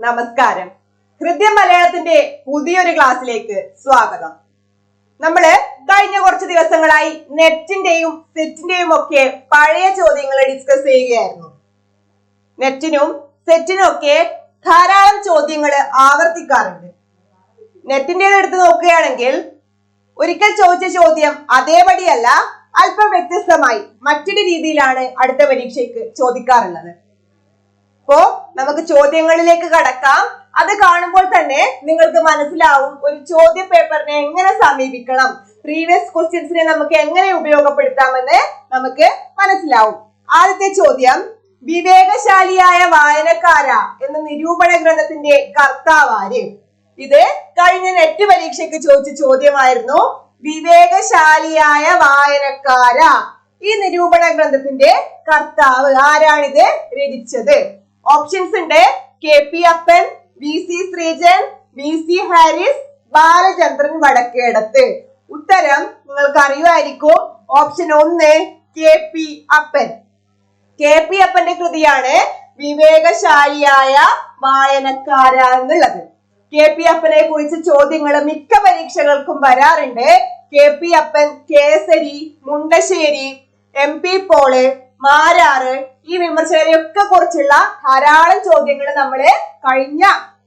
നമസ്കാരം. ഹൃദയ മലയാളത്തിന്റെ പുതിയൊരു ക്ലാസ്സിലേക്ക് സ്വാഗതം. നമ്മൾ കഴിഞ്ഞ കുറച്ച് ദിവസങ്ങളായി നെറ്റിന്റെയും സെറ്റിന്റെയും ഒക്കെ പഴയ ചോദ്യങ്ങൾ ഡിസ്കസ് ചെയ്യുകയായിരുന്നു. നെറ്റിനും സെറ്റിനും ഒക്കെ ധാരാളം ചോദ്യങ്ങൾ ആവർത്തിക്കാറുണ്ട്. നെറ്റിന്റെ എടുത്ത് നോക്കുകയാണെങ്കിൽ ഒരിക്കൽ ചോദിച്ച ചോദ്യം അതേപടിയല്ല അല്പം വ്യത്യസ്തമായി മറ്റൊരു രീതിയിലാണ് അടുത്ത പരീക്ഷയ്ക്ക് ചോദിക്കാറുള്ളത്. അപ്പോ നമുക്ക് ചോദ്യങ്ങളിലേക്ക് കടക്കാം. അത് കാണുമ്പോൾ തന്നെ നിങ്ങൾക്ക് മനസ്സിലാവും ഒരു ചോദ്യ പേപ്പറിനെ എങ്ങനെ സമീപിക്കണം? പ്രീവിയസ് ക്വസ്റ്റ്യൻസിനെ നമുക്ക് എങ്ങനെ ഉപയോഗപ്പെടുത്താമെന്ന് നമുക്ക് മനസ്സിലാവും. ആദ്യത്തെ ചോദ്യം വിവേകശാലിയായ വായനക്കാര എന്ന നിരൂപണ ഗ്രന്ഥത്തിന്റെ കർത്താവാര് ഇത് കഴിഞ്ഞ നെറ്റ് പരീക്ഷയ്ക്ക് ചോദിച്ച ചോദ്യമായിരുന്നു വിവേകശാലിയായ വായനക്കാര ഈ നിരൂപണ ഗ്രന്ഥത്തിന്റെ കർത്താവ്. ആരാണിത്? രചിച്ചത്. ഓപ്ഷൻസ് ഉണ്ട് K P Appan V C Sreejan V C Harris Balachandran Vadakkedath. ഉത്തരം നിങ്ങൾക്ക് അറിയുമായിരിക്കും ഓപ്ഷൻ ഒന്ന് K P Appan. K P അപ്പന്റെ കൃതിയാണ് വിവേകശാലിയായ വായനക്കാര എന്നുള്ളത്. കെ പി അപ്പനെ കുറിച്ച് ചോദ്യങ്ങൾ മിക്ക പരീക്ഷകൾക്കും വരാറുണ്ട്. K P Appan Kesari Mundassery M P Paul Marar ഈ വിമർശകരെയൊക്കെ കുറിച്ചുള്ള ധാരാളം ചോദ്യങ്ങൾ നമ്മൾ കഴിഞ്ഞ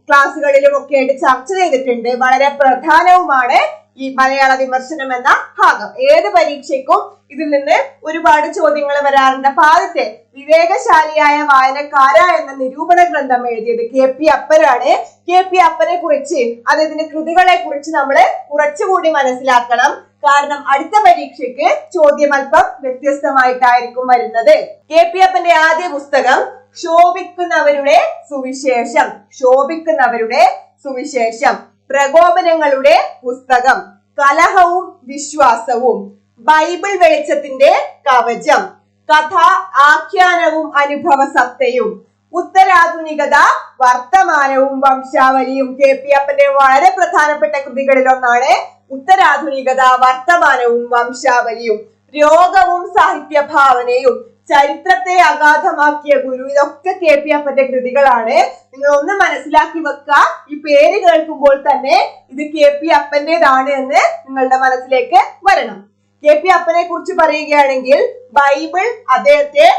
ക്ലാസ്സുകളിലും ഒക്കെ ആയിട്ട് ചർച്ച ചെയ്തിട്ടുണ്ട്. വളരെ പ്രധാനവുമാണ് ഈ മലയാള വിമർശനം എന്ന ഭാഗം. ഏത് പരീക്ഷയ്ക്കും ഇതിൽ നിന്ന് ഒരുപാട് ചോദ്യങ്ങൾ വരാറുണ്ട്. അപ്പൊ ആദ്യത്തെ വിവേകശാലിയായ വായനക്കാര എന്ന നിരൂപണ ഗ്രന്ഥം എഴുതിയത് കെ പി അപ്പരാണ് കെ പി അപ്പനെ കുറിച്ച് അദ്ദേഹത്തിന്റെ കൃതികളെ കുറിച്ച് നമ്മൾ കുറച്ചുകൂടി മനസ്സിലാക്കണം. കാരണം അടുത്ത പരീക്ഷയ്ക്ക് ചോദ്യം അല്പം വ്യത്യസ്തമായിട്ടായിരിക്കും വരുന്നത്. കെ പി എഫിന്റെ ആദ്യ പുസ്തകം ശോഭിക്കുന്നവരുടെ സുവിശേഷം. ശോഭിക്കുന്നവരുടെ സുവിശേഷം. പ്രകോപനങ്ങളുടെ പുസ്തകം. കലഹവും വിശ്വാസവും. ബൈബിൾ വെളിച്ചത്തിന്റെ കവചം. കഥ ആഖ്യാനവും അനുഭവ സത്തയും. ഉത്തരാധുനികത വർത്തമാനവും വംശാവലിയും കെ പി അപ്പന്റെ വളരെ പ്രധാനപ്പെട്ട കൃതികളിൽ ഒന്നാണ് ഉത്തരാധുനികത വർത്തമാനവും വംശാവലിയും രോഗവും സാഹിത്യ ഭാവനയും ചരിത്രത്തെ അഗാധമാക്കിയ ഗുരു ഇതൊക്കെ കെ പി അപ്പന്റെ കൃതികളാണ്. നിങ്ങൾ ഒന്ന് മനസ്സിലാക്കി വെക്കുക ഈ പേര് കേൾക്കുമ്പോൾ തന്നെ ഇത് കെ പി അപ്പന്റേതാണ് എന്ന് നിങ്ങളുടെ മനസ്സിലേക്ക് വരണം. കെ പി അപ്പനെ കുറിച്ച് പറയുകയാണെങ്കിൽ ബൈബിൾ അദ്ദേഹത്തെ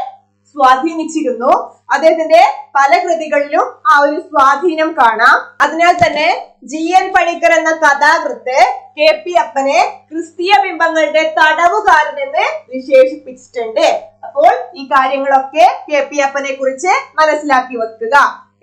സ്വാധീനിച്ചിരുന്നു. അദ്ദേഹത്തിന്റെ പല കൃതികളിലും ആ ഒരു സ്വാധീനം കാണാം. അതിനാൽ തന്നെ ജി എൻ പണിക്കർ എന്ന കഥാകൃത്ത് കെ പി അപ്പനെ ക്രിസ്തീയ ബിംബങ്ങളുടെ തടവുകാരൻ എന്ന് വിശേഷിപ്പിച്ചിട്ടുണ്ട്. അപ്പോൾ ഈ കാര്യങ്ങളൊക്കെ കെ പി അപ്പനെ കുറിച്ച് മനസ്സിലാക്കി വെക്കുക.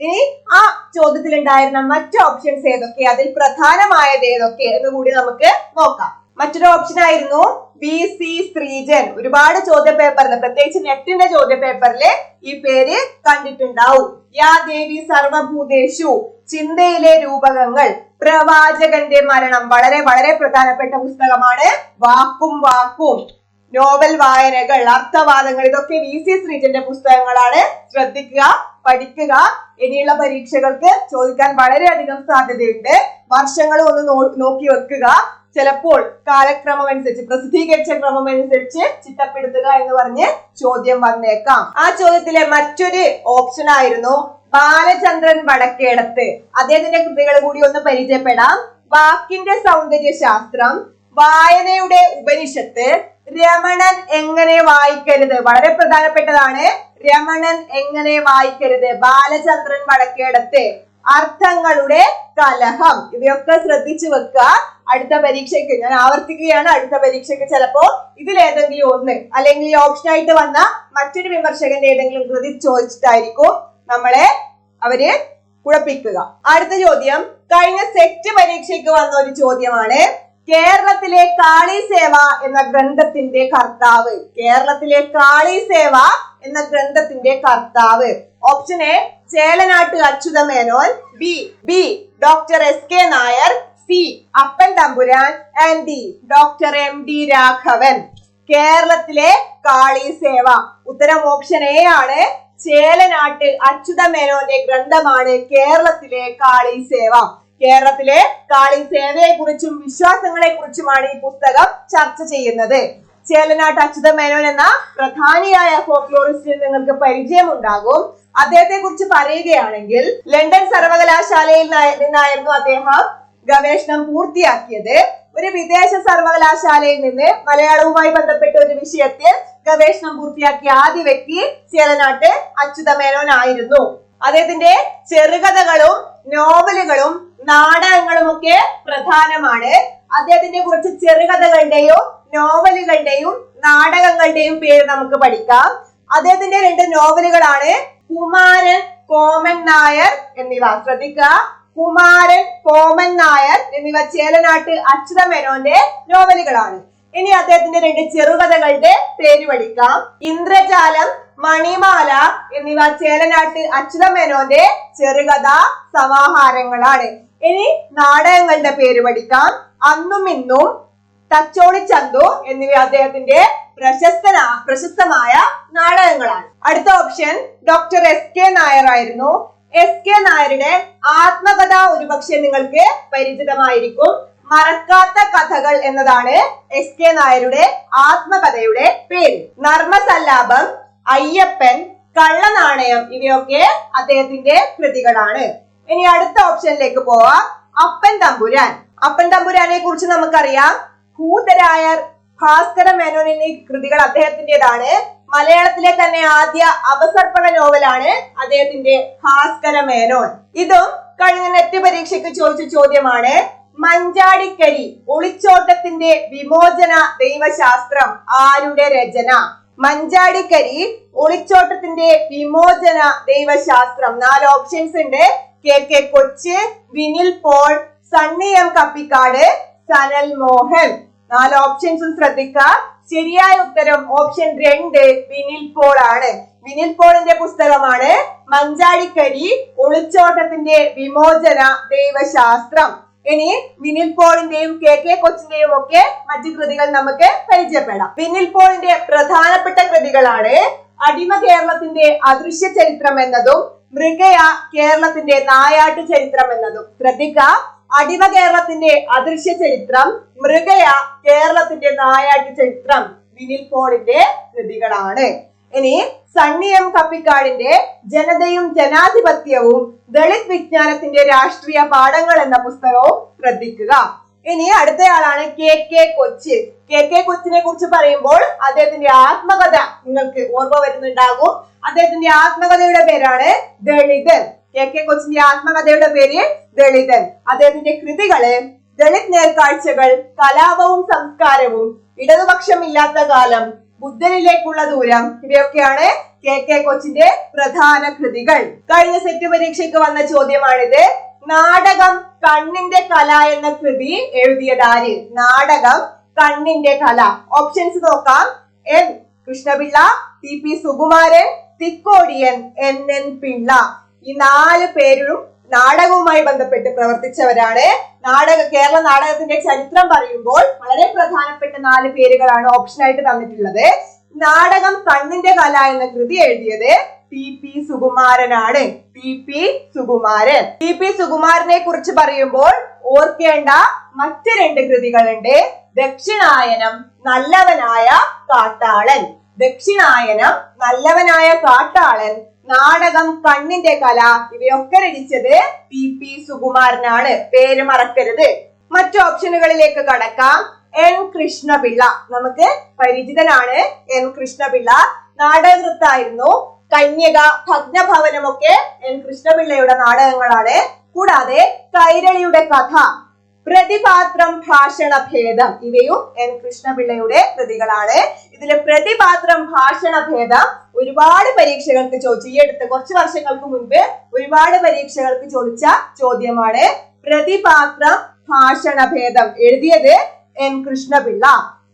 ഇനി ആ ചോദ്യത്തിൽ ഉണ്ടായിരുന്ന മറ്റു ഓപ്ഷൻസ് ഏതൊക്കെ? അതിൽ പ്രധാനമായത് ഏതൊക്കെ എന്ന് കൂടി നമുക്ക് നോക്കാം. മറ്റൊരു ഓപ്ഷൻ ആയിരുന്നു വി സി ശ്രീജൻ. ഒരുപാട് ചോദ്യ പേപ്പറിൽ പ്രത്യേകിച്ച് നെറ്റിന്റെ ചോദ്യ പേപ്പറിൽ ഈ പേര് കണ്ടിട്ടുണ്ടാവും. യാ ദേവി സർവഭൂതേഷു ചിന്തയിലെ രൂപകങ്ങൾ പ്രവാചകന്റെ മരണം. വളരെ വളരെ പ്രധാനപ്പെട്ട പുസ്തകമാണ് വാക്കും വാക്കും. നോവൽ വായനകൾ അർത്ഥവാദങ്ങൾ ഇതൊക്കെ വി സി ശ്രീജന്റെ പുസ്തകങ്ങളാണ്. ശ്രദ്ധിക്കുക പഠിക്കുക. ഇനിയുള്ള പരീക്ഷകൾക്ക് ചോദിക്കാൻ വളരെയധികം സാധ്യതയുണ്ട്. വർഷങ്ങൾ ഒന്ന് നോക്കി വെക്കുക. ചിലപ്പോൾ കാലക്രമം അനുസരിച്ച് പ്രസിദ്ധീകരിച്ച ക്രമം അനുസരിച്ച് ചിട്ടപ്പെടുത്തുക എന്ന് പറഞ്ഞ് ചോദ്യം വന്നേക്കാം. ആ ചോദ്യത്തിലെ മറ്റൊരു ഓപ്ഷൻ ആയിരുന്നു ബാലചന്ദ്രൻ വടക്കേടത്ത്. അദ്ദേഹത്തിന്റെ കൃതികൾ കൂടി ഒന്ന് പരിചയപ്പെടാം. വാക്കിന്റെ സൗന്ദര്യ ശാസ്ത്രം വായനയുടെ ഉപനിഷത്ത് രമണൻ എങ്ങനെ വായിക്കരുത്? വളരെ പ്രധാനപ്പെട്ടതാണ് രമണൻ എങ്ങനെ വായിക്കരുത്? ബാലചന്ദ്രൻ വടക്കേടത്ത്. അർത്ഥങ്ങളുടെ കലഹം. ഇവയൊക്കെ ശ്രദ്ധിച്ചു വെക്കുക. അടുത്ത പരീക്ഷയ്ക്ക് ഞാൻ ആവർത്തിക്കുകയാണ്. അടുത്ത പരീക്ഷയ്ക്ക് ചിലപ്പോ ഇതിൽ ഏതെങ്കിലും ഒന്ന് അല്ലെങ്കിൽ ഓപ്ഷൻ ആയിട്ട് വന്ന മറ്റൊരു വിമർശകന്റെ ഏതെങ്കിലും കൃതി ചോദിച്ചിട്ടായിരിക്കും നമ്മളെ അവർ കുഴപ്പിക്കുക. അടുത്ത ചോദ്യം. കഴിഞ്ഞ സെറ്റ് പരീക്ഷയ്ക്ക് വന്ന ഒരു ചോദ്യമാണ്. കേരളത്തിലെ കാളി സേവ എന്ന ഗ്രന്ഥത്തിന്റെ കർത്താവ്. കേരളത്തിലെ കാളി സേവ എന്ന ഗ്രന്ഥത്തിന്റെ കർത്താവ്. Option A Chelanatt Achyutha Menon B B doctor S K Nair. C Appan Thampuran and D doctor M D Raghavan. കേരളത്തിലെ കാളി സേവ. ഉത്തരം ഓപ്ഷൻ എ ആണ്. ചേലനാട്ട് അച്യുത മേനോന്റെ ഗ്രന്ഥമാണ് കേരളത്തിലെ കാളി സേവ. കേരളത്തിലെ കാളി സേവയെ കുറിച്ചും വിശ്വാസങ്ങളെ കുറിച്ചുമാണ് ഈ പുസ്തകം ചർച്ച ചെയ്യുന്നത്. ചേലനാട്ട് അച്യുത മേനോൻ എന്ന പ്രധാനിയായ ഫോക്ലോറിസ്റ്റിൽ നിങ്ങൾക്ക് പരിചയമുണ്ടാകും. അദ്ദേഹത്തെ കുറിച്ച് പറയുകയാണെങ്കിൽ ലണ്ടൻ സർവകലാശാലയിൽ നിന്നായിരുന്നു അദ്ദേഹം ഗവേഷണം പൂർത്തിയാക്കിയത് ഒരു വിദേശ സർവകലാശാലയിൽ നിന്ന് മലയാളവുമായി ബന്ധപ്പെട്ട ഒരു വിഷയത്തിൽ ഗവേഷണം പൂർത്തിയാക്കിയ ആദ്യ വ്യക്തി ചേലനാട്ട് അച്യുതമേനോൻ ആയിരുന്നു. അദ്ദേഹത്തിന്റെ ചെറുകഥകളും നോവലുകളും നാടകങ്ങളും ഒക്കെ പ്രധാനമാണ്. അദ്ദേഹത്തിന്റെ കുറച്ച് ചെറുകഥകളുടെയും നോവലുകളുടെയും നാടകങ്ങളുടെയും പേര് നമുക്ക് പഠിക്കാം. അദ്ദേഹത്തിന്റെ രണ്ട് നോവലുകളാണ് കുമാരൻ കോമൻ നായർ എന്നിവ. ശ്രദ്ധിക്കുക. കുമാരൻ കോമൻ നായർ എന്നിവ ചേലനാട്ട് അച്യുത മേനോന്റെ നോവലുകളാണ്. ഇനി അദ്ദേഹത്തിന്റെ രണ്ട് ചെറുകഥകളുടെ പേര് പഠിക്കാം. ഇന്ദ്രജാലം മണിമാല എന്നിവ ചേലനാട്ട് അച്യുത മേനോന്റെ ചെറുകഥ സമാഹാരങ്ങളാണ്. ഇനി നാടകങ്ങളുടെ പേര് പഠിക്കാം. അന്നും ഇന്നും തച്ചോളി ചന്തു എന്നിവ അദ്ദേഹത്തിന്റെ പ്രശസ്തന പ്രശസ്തമായ നാടകങ്ങളാണ്. അടുത്ത option doctor S K Nair ആയിരുന്നു. എസ് കെ നായരുടെ ആത്മകഥ ഒരുപക്ഷെ നിങ്ങൾക്ക് പരിചിതമായിരിക്കും. മറക്കാത്ത കഥകൾ എന്നതാണ് എസ് കെ നായരുടെ ആത്മകഥയുടെ പേര്. നർമ്മസല്ലാപം അയ്യപ്പൻ കള്ളനാണയം ഇവയൊക്കെ അദ്ദേഹത്തിന്റെ കൃതികളാണ്. ഇനി അടുത്ത ഓപ്ഷനിലേക്ക് പോവാം. അപ്പൻ തമ്പുരാൻ. അപ്പൻ തമ്പുരാനെ കുറിച്ച് നമുക്കറിയാം. ഭൂതരായർ ഭാസ്കര മേനോനിന്റെ കൃതികൾ അദ്ദേഹത്തിന്റേതാണ്. മലയാളത്തിലെ തന്നെ ആദ്യ അപസർപ്പണ നോവലാണ് അദ്ദേഹത്തിന്റെ ഭാസ്കര മേനോൻ. ഇതും കഴിഞ്ഞ നെറ്റ് പരീക്ഷയ്ക്ക് ചോദിച്ച ചോദ്യമാണ് മഞ്ചാടിക്കരി ഒളിച്ചോട്ടത്തിന്റെ വിമോചന ദൈവശാസ്ത്രം ആരുടെ രചന? മഞ്ചാടിക്കരി ഒളിച്ചോട്ടത്തിന്റെ വിമോചന ദൈവശാസ്ത്രം. നാല് ഓപ്ഷൻസ് ഉണ്ട്. K K Kochu Vinil Paul Sunny M Kappikkad Sanal Mohan. നാല് ഓപ്ഷൻസും ശ്രദ്ധിക്കുക ശരിയായ ഉത്തരം ഓപ്ഷൻ രണ്ട് വിനിൽ പോൾ ആണ്. വിനിൽ പോളിന്റെ പുസ്തകമാണ് മഞ്ചാടിക്കരി ഒളിച്ചോട്ടത്തിന്റെ വിമോചന ദൈവശാസ്ത്രം. ഇനി വിനിൽ പോളിന്റെയും കെ കെ കൊച്ചിന്റെയും ഒക്കെ മറ്റു കൃതികൾ നമുക്ക് പരിചയപ്പെടാം. വിനിൽ പോളിന്റെ പ്രധാനപ്പെട്ട കൃതികളാണ് അടിമ കേരളത്തിന്റെ അദൃശ്യ ചരിത്രം എന്നതും മൃഗയ കേരളത്തിന്റെ നായാട്ടു ചരിത്രം എന്നതും. ശ്രദ്ധിക്കുക അടിമ കേരളത്തിന്റെ അദൃശ്യ ചരിത്രം മൃഗയ കേരളത്തിന്റെ നായാട്ടി ചരിത്രം വിനിൽ പോളിന്റെ കൃതികളാണ്. ഇനി സണ്ണി എം കപ്പിക്കാടിന്റെ ജനതയും ജനാധിപത്യവും ദളിത് വിജ്ഞാനത്തിന്റെ രാഷ്ട്രീയ പാഠങ്ങൾ എന്ന പുസ്തകവും ശ്രദ്ധിക്കുക. ഇനി അടുത്തയാളാണ് K K Kochu. K K കൊച്ചിനെ കുറിച്ച് പറയുമ്പോൾ അദ്ദേഹത്തിന്റെ ആത്മകഥ നിങ്ങൾക്ക് ഓർമ്മ വരുന്നുണ്ടാകും. അദ്ദേഹത്തിന്റെ ആത്മകഥയുടെ പേരാണ് ദളിതൻ കെ കെ കൊച്ചിന്റെ ആത്മകഥയുടെ പേര് ദളിതൻ. അദ്ദേഹത്തിന്റെ കൃതികൾ ദളിത് നേർക്കാഴ്ചകൾ കലാപവും സംസ്കാരവും ഇടതുപക്ഷമില്ലാത്ത കാലം ബുദ്ധനിലേക്കുള്ള ദൂരം ഇവയൊക്കെയാണ് കെ കെ കൊച്ചിന്റെ പ്രധാന കൃതികൾ. കഴിഞ്ഞ സെറ്റ് പരീക്ഷയ്ക്ക് വന്ന ചോദ്യമാണിത്. നാടകം കണ്ണിന്റെ കല എന്ന കൃതി എഴുതിയതാര് നാടകം കണ്ണിന്റെ കല. ഓപ്ഷൻസ് നോക്കാം. N Krishna Pillai T. P. Sukumaran Thikkodiyan N N Pillai. ഈ നാല് പേരും നാടകവുമായി ബന്ധപ്പെട്ട് പ്രവർത്തിച്ചവരാണ്. നാടക കേരള നാടകത്തിന്റെ ചരിത്രം പറയുമ്പോൾ വളരെ പ്രധാനപ്പെട്ട നാല് പേരുകളാണ് ഓപ്ഷനായിട്ട് തന്നിട്ടുള്ളത്. നാടകം കണ്ണിന്റെ കല എന്ന കൃതി എഴുതിയത് T P സുകുമാരനാണ്. T P Sukumaran. T P സുകുമാരനെ കുറിച്ച് പറയുമ്പോൾ ഓർക്കേണ്ട മറ്റ് രണ്ട് കൃതികളുണ്ട്. ദക്ഷിണായനം നല്ലവനായ കാട്ടാളൻ. ദക്ഷിണായനം നല്ലവനായ കാട്ടാളൻ. നാടകം കണ്ണിന്റെ കല. ഇവയൊക്കെ രചിച്ചത് പി പി സുകുമാരനാണ്. പേര് മറക്കരുത്. മറ്റു ഓപ്ഷനുകളിലേക്ക് കടക്കാം. എൻ കൃഷ്ണപിള്ള. നമുക്ക് പരിചിതനാണ് എൻ കൃഷ്ണപിള്ള. നാടകൃത്തായിരുന്നു. കന്യക ഭഗ്നഭവനമൊക്കെ എൻ കൃഷ്ണപിള്ളയുടെ നാടകങ്ങളാണ്. കൂടാതെ കൈരളിയുടെ കഥ പ്രതിപാത്രം ഭാഷണ ഭേദം ഇവയും എൻ കൃഷ്ണപിള്ളയുടെ കൃതികളാണ് ഇതിലെ പ്രതിപാത്രം ഭാഷണ ഭേദം ഒരുപാട് പരീക്ഷകൾക്ക് ചോദിച്ചു ഈ അടുത്ത് കുറച്ച് വർഷങ്ങൾക്ക് മുൻപ് ഒരുപാട് പരീക്ഷകൾക്ക് ചോദിച്ച ചോദ്യമാണ് പ്രതിപാത്രം ഭാഷണ ഭേദം. എഴുതിയത് N Krishna Pillai.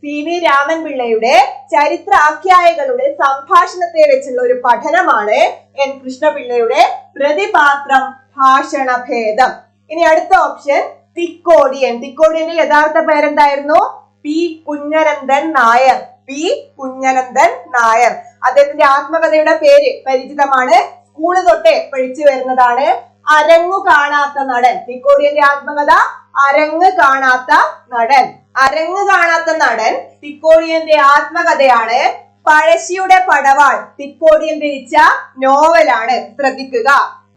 C V Raman പിള്ളയുടെ ചരിത്ര ആഖ്യായകളുടെ സംഭാഷണത്തെ വെച്ചുള്ള ഒരു പഠനമാണ് എൻ കൃഷ്ണപിള്ളയുടെ പ്രതിപാത്രം ഭാഷണ ഭേദം. ഇനി അടുത്ത ഓപ്ഷൻ തിക്കോടിയൻ. തിക്കോടിയന്റെ യഥാർത്ഥ പേരെന്തായിരുന്നു? പി കുഞ്ഞരന്തൻ നായർ. പി കുഞ്ഞനന്ദൻ നായർ. അദ്ദേഹത്തിന്റെ ആത്മകഥയുടെ പേര് പരിചിതമാണ്. സ്കൂൾ തൊട്ടേ പഠിച്ചു വരുന്നതാണ് അരങ്ങു കാണാത്ത നടൻ. തിക്കോടിയന്റെ ആത്മകഥ അരങ്ങ് കാണാത്ത നടൻ. അരങ്ങ് കാണാത്ത നടൻ തിക്കോടിയന്റെ ആത്മകഥയാണ്. പഴശ്ശിയുടെ പടവാൾ തിക്കോടിയൻ രചിച്ച നോവലാണ്. ശ്രദ്ധിക്കുക.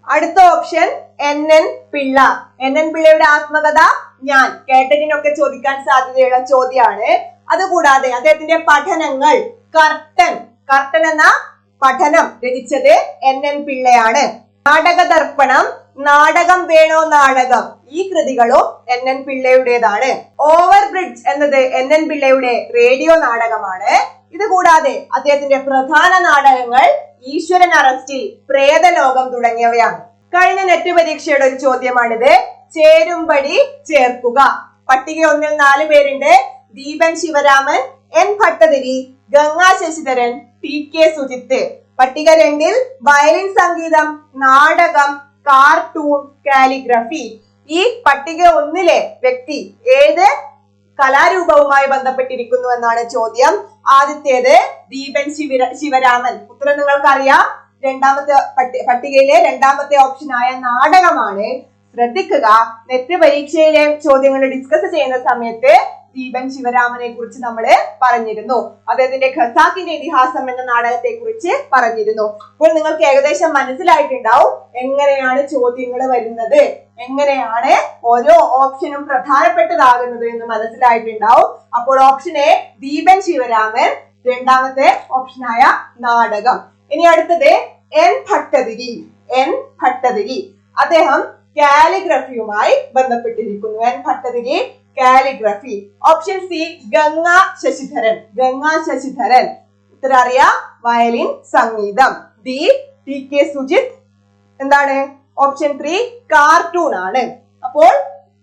അടുത്ത option N N Pillai. N N പിള്ളയുടെ ആത്മകഥ ഞാൻ. കേട്ടതിനൊക്കെ ചോദിക്കാൻ സാധ്യതയുള്ള ചോദ്യമാണ്. അതുകൂടാതെ അദ്ദേഹത്തിന്റെ പഠനങ്ങൾ കർട്ടൻ. കർട്ടൻ എന്ന പഠനം രചിച്ചത് എൻ എൻ പിള്ളയാണ്. നാടക ദർപ്പണം നാടകം വേണോ നാടകം ഈ കൃതികളും എൻ എൻ പിള്ളയുടേതാണ്. ഓവർ ബ്രിഡ്ജ് എന്നത് എൻ എൻ പിള്ളയുടെ റേഡിയോ നാടകമാണ്. ഇത് കൂടാതെ അദ്ദേഹത്തിന്റെ പ്രധാന നാടകങ്ങൾ ഈശ്വരൻ അറസ്റ്റിൽ പ്രേതലോകം തുടങ്ങിയവയാണ്. കഴിഞ്ഞ നെറ്റ് പരീക്ഷയുടെ ഒരു ചോദ്യമാണിത്. ചേരുംപടി ചേർക്കുക. പട്ടിക ഒന്നിൽ നാല് പേരുണ്ട്. Deepan Sivaraman N Bhattathiri Ganga Sasidharan T K Sujith. പട്ടിക രണ്ടിൽ വയലിൻ സംഗീതം നാടകം കാർട്ടൂൺ കാലിഗ്രഫി. ഈ പട്ടിക ഒന്നിലെ വ്യക്തി ഏത് കലാരൂപവുമായി ബന്ധപ്പെട്ടിരിക്കുന്നു എന്നാണ് ചോദ്യം. ആദ്യത്തേത് ദീപൻ ശിവര ശിവരാമൻ. ഉത്തരം നിങ്ങൾക്കറിയാം. രണ്ടാമത്തെ പട്ടി പട്ടികയിലെ രണ്ടാമത്തെ ഓപ്ഷനായ നാടകമാണ്. ശ്രദ്ധിക്കുക. നെറ്റ് പരീക്ഷയിലെ ചോദ്യങ്ങൾ ഡിസ്കസ് ചെയ്യുന്ന സമയത്ത് ദീപൻ ശിവരാമനെ കുറിച്ച് നമ്മൾ പറഞ്ഞിരുന്നു. അദ്ദേഹത്തിന്റെ ഖസാക്കിന്റെ ഇതിഹാസം എന്ന നാടകത്തെ കുറിച്ച് പറഞ്ഞിരുന്നു. അപ്പോൾ നിങ്ങൾക്ക് ഏകദേശം മനസ്സിലായിട്ടുണ്ടാവും എങ്ങനെയാണ് ചോദ്യങ്ങൾ വരുന്നത്. എങ്ങനെയാണ് ഓരോ ഓപ്ഷനും പ്രധാനപ്പെട്ടതാകുന്നത് എന്ന് മനസ്സിലായിട്ടുണ്ടാവും. അപ്പോൾ ഓപ്ഷൻ എ ദീപൻ ശിവരാമൻ. രണ്ടാമത്തെ ഓപ്ഷനായ നാടകം. ഇനി അടുത്തത് എൻ ഭട്ടതിരി. എൻ ഭട്ടതിരി. അദ്ദേഹം കാലിഗ്രഫിയുമായി ബന്ധപ്പെട്ടിരിക്കുന്നു. N Bhattathiri calligraphy option C Ganga Sasidharan Ganga Sasidharan ഉത്തരം അറിയാം? വയലിൻ സംഗീതം. ഡി ടി കെ സുജിത് എന്താണ്? ഓപ്ഷൻ ത്രീ കാർട്ടൂൺ ആണ്. അപ്പോൾ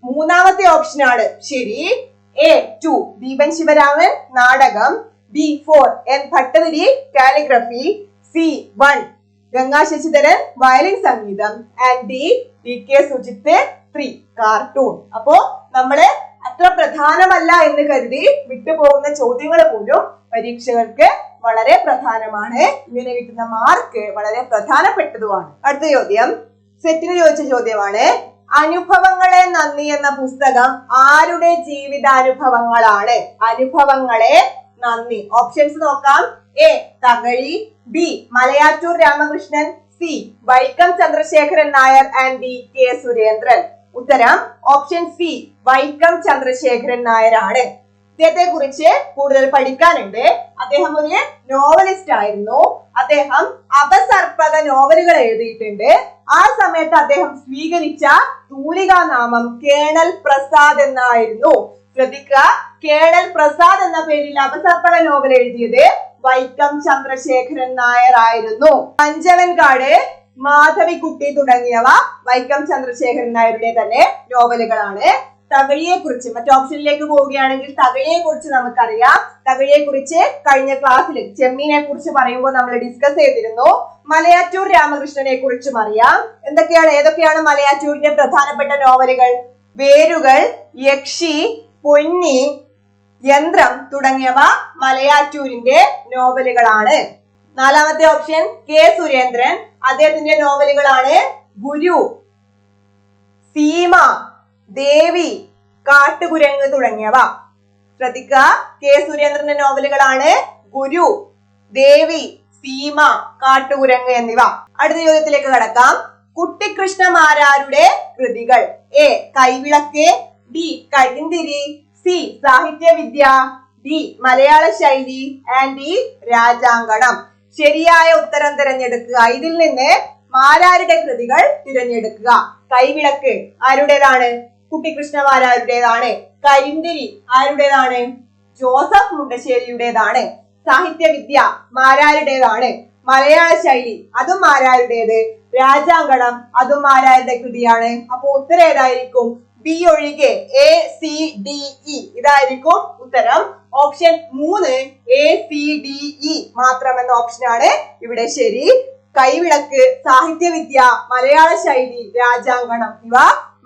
മൂന്നാമത്തെ ഓപ്ഷൻ ആണ്. ശരി. എ ടു ദീപൻ ശിവരാമൻ നാടകം. B four N Bhattathiri calligraphy C one Ganga Sasidharan violin സംഗീതം. And D T K Sujith three cartoon അപ്പോ നമ്മൾ അത്ര പ്രധാനമല്ല എന്ന് കരുതി വിട്ടുപോകുന്ന ചോദ്യങ്ങൾ പോലും പരീക്ഷകൾക്ക് വളരെ പ്രധാനമാണ്. ഇങ്ങനെ കിട്ടുന്ന മാർക്ക് വളരെ പ്രധാനപ്പെട്ടതുമാണ്. അടുത്ത ചോദ്യം. സെറ്റിന് ചോദിച്ച ചോദ്യമാണ് അനുഭവങ്ങളെ നന്ദി എന്ന പുസ്തകം ആരുടെ ജീവിതാനുഭവങ്ങളാണ്? അനുഭവങ്ങളെ നന്ദി. ഓപ്ഷൻസ് നോക്കാം. A Thakazhi. B Malayattoor Ramakrishnan. C Vaikom Chandrasekharan Nair and D K Surendran. ഉത്തരം ഓപ്ഷൻ സി വൈക്കം ചന്ദ്രശേഖരൻ നായരാണ്. ഇദ്ദേഹത്തെ കുറിച്ച് കൂടുതൽ പഠിക്കാനുണ്ട്. അദ്ദേഹം ഒരു നോവലിസ്റ്റ് ആയിരുന്നു. അദ്ദേഹം അപസർപ്പക നോവലുകൾ എഴുതിയിട്ടുണ്ട്. ആ സമയത്ത് അദ്ദേഹം സ്വീകരിച്ച തൂലികാ നാമം കേണൽ പ്രസാദ് എന്നായിരുന്നു. ശ്രദ്ധിക്കുക കേണൽ പ്രസാദ് എന്ന പേരിൽ അപസർപ്പക നോവൽ എഴുതിയത് വൈക്കം ചന്ദ്രശേഖരൻ നായർ ആയിരുന്നു. പഞ്ചവൻകാട് മാധവിക്കുട്ടി തുടങ്ങിയവ വൈക്കം ചന്ദ്രശേഖരൻ നായരുടെ തന്നെ നോവലുകളാണ്. തകഴിയെ കുറിച്ച് മറ്റു ഓപ്ഷനിലേക്ക് പോവുകയാണെങ്കിൽ തകഴിയെ കുറിച്ച് നമുക്കറിയാം. തകഴിയെ കുറിച്ച് കഴിഞ്ഞ ക്ലാസ്സിൽ ചെമ്മീനെ കുറിച്ച് പറയുമ്പോൾ നമ്മൾ ഡിസ്കസ് ചെയ്തിരുന്നു. മലയാറ്റൂർ രാമകൃഷ്ണനെ കുറിച്ചും അറിയാം. എന്തൊക്കെയാണ് ഏതൊക്കെയാണ് മലയാറ്റൂരിന്റെ പ്രധാനപ്പെട്ട നോവലുകൾ? വേരുകൾ യക്ഷി പൊന്നി യന്ത്രം തുടങ്ങിയവ മലയാറ്റൂരിന്റെ നോവലുകളാണ്. നാലാമത്തെ ഓപ്ഷൻ കെ സുരേന്ദ്രൻ. അദ്ദേഹത്തിന്റെ നോവലുകളാണ് ഗുരു സീമ ദേവി കാട്ടുകുരങ്ങ് തുടങ്ങിയവ. ശ്രദ്ധിക്കുക കെ സുരേന്ദ്രന്റെ നോവലുകളാണ് ഗുരു ദേവി സീമ കാട്ടുകുരങ്ങ് എന്നിവ. അടുത്ത ചോദ്യത്തിലേക്ക് കടക്കാം. കുട്ടിക്കൃഷ്ണമാരാരുടെ കൃതികൾ? A. Kaivilakku B. Karinthiri C. Sahithyavidya D. Malayala Shaili and D Rajankanam. ശരിയായ ഉത്തരം തിരഞ്ഞെടുക്കുക. ഇതിൽ നിന്ന് മാരാരുടെ കൃതികൾ തിരഞ്ഞെടുക്കുക? കൈവിളക്ക് ആരുടേതാണ്? കുട്ടിക്കൃഷ്ണമാരാരുടേതാണ് കരിന്തിരി ആരുടേതാണ്? ജോസഫ് മുണ്ടശ്ശേരിയുടേതാണ്. സാഹിത്യവിദ്യ മാരാരുടേതാണ്. മലയാള ശൈലി അതും മാരാരുടേത് രാജാങ്കണം അതും മാരാരുടെ കൃതിയാണ്? അപ്പൊ ഉത്തരം ഏതായിരിക്കും ബി ഒഴികെ എ സി ഡി ഇ ഇതായിരിക്കും ഉത്തരം. ഓപ്ഷൻ മൂന്ന് എ സി ഡി ഇ മാത്രം എന്ന ഓപ്ഷനാണ് ഇവിടെ ശരി. കൈവിളക്ക് സാഹിത്യവിദ്യ മലയാള ശൈലി രാജാങ്കണം ഇവ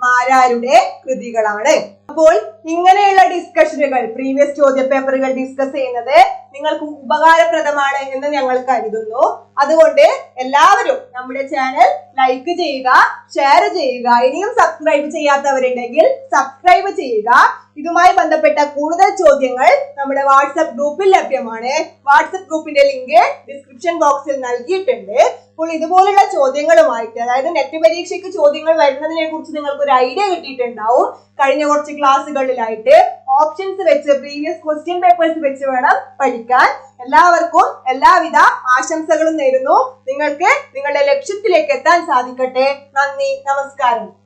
മാരാരുടെ കൃതികളാണ്. അപ്പോൾ ഇങ്ങനെയുള്ള ഡിസ്കഷനുകൾ പ്രീവിയസ് ചോദ്യ പേപ്പറുകൾ ഡിസ്കസ് ചെയ്യുന്നത് നിങ്ങൾക്ക് ഉപകാരപ്രദമാണ് എന്ന് ഞങ്ങൾ കരുതുന്നു. അതുകൊണ്ട് എല്ലാവരും നമ്മുടെ ചാനൽ ലൈക്ക് ചെയ്യുക ഷെയർ ചെയ്യുക. ഇനിയും സബ്സ്ക്രൈബ് ചെയ്യാത്തവരുണ്ടെങ്കിൽ സബ്സ്ക്രൈബ് ചെയ്യുക. ഇതുമായി ബന്ധപ്പെട്ട കൂടുതൽ ചോദ്യങ്ങൾ നമ്മുടെ വാട്സപ്പ് ഗ്രൂപ്പിൽ ലഭ്യമാണ്. വാട്സപ്പ് ഗ്രൂപ്പിന്റെ ലിങ്ക് ഡിസ്ക്രിപ്ഷൻ ബോക്സിൽ നൽകിയിട്ടുണ്ട്. അപ്പോൾ ഇതുപോലുള്ള ചോദ്യങ്ങളുമായിട്ട് അതായത് നെറ്റ് പരീക്ഷയ്ക്ക് ചോദ്യങ്ങൾ വരുന്നതിനെ കുറിച്ച് നിങ്ങൾക്ക് ഒരു ഐഡിയ കിട്ടിയിട്ടുണ്ടാവും. കഴിഞ്ഞ കുറച്ച് ക്ലാസ്സുകളിലായിട്ട് ഓപ്ഷൻസ് വെച്ച് പ്രീവിയസ് ക്വസ്റ്റ്യൻ പേപ്പേഴ്സ് വെച്ച് വേണം പഠിക്കാൻ. എല്ലാവർക്കും എല്ലാവിധ ആശംസകളും നേരുന്നു. നിങ്ങൾക്ക് നിങ്ങളുടെ ലക്ഷ്യത്തിലേക്ക് എത്താൻ സാധിക്കട്ടെ. നന്ദി നമസ്കാരം.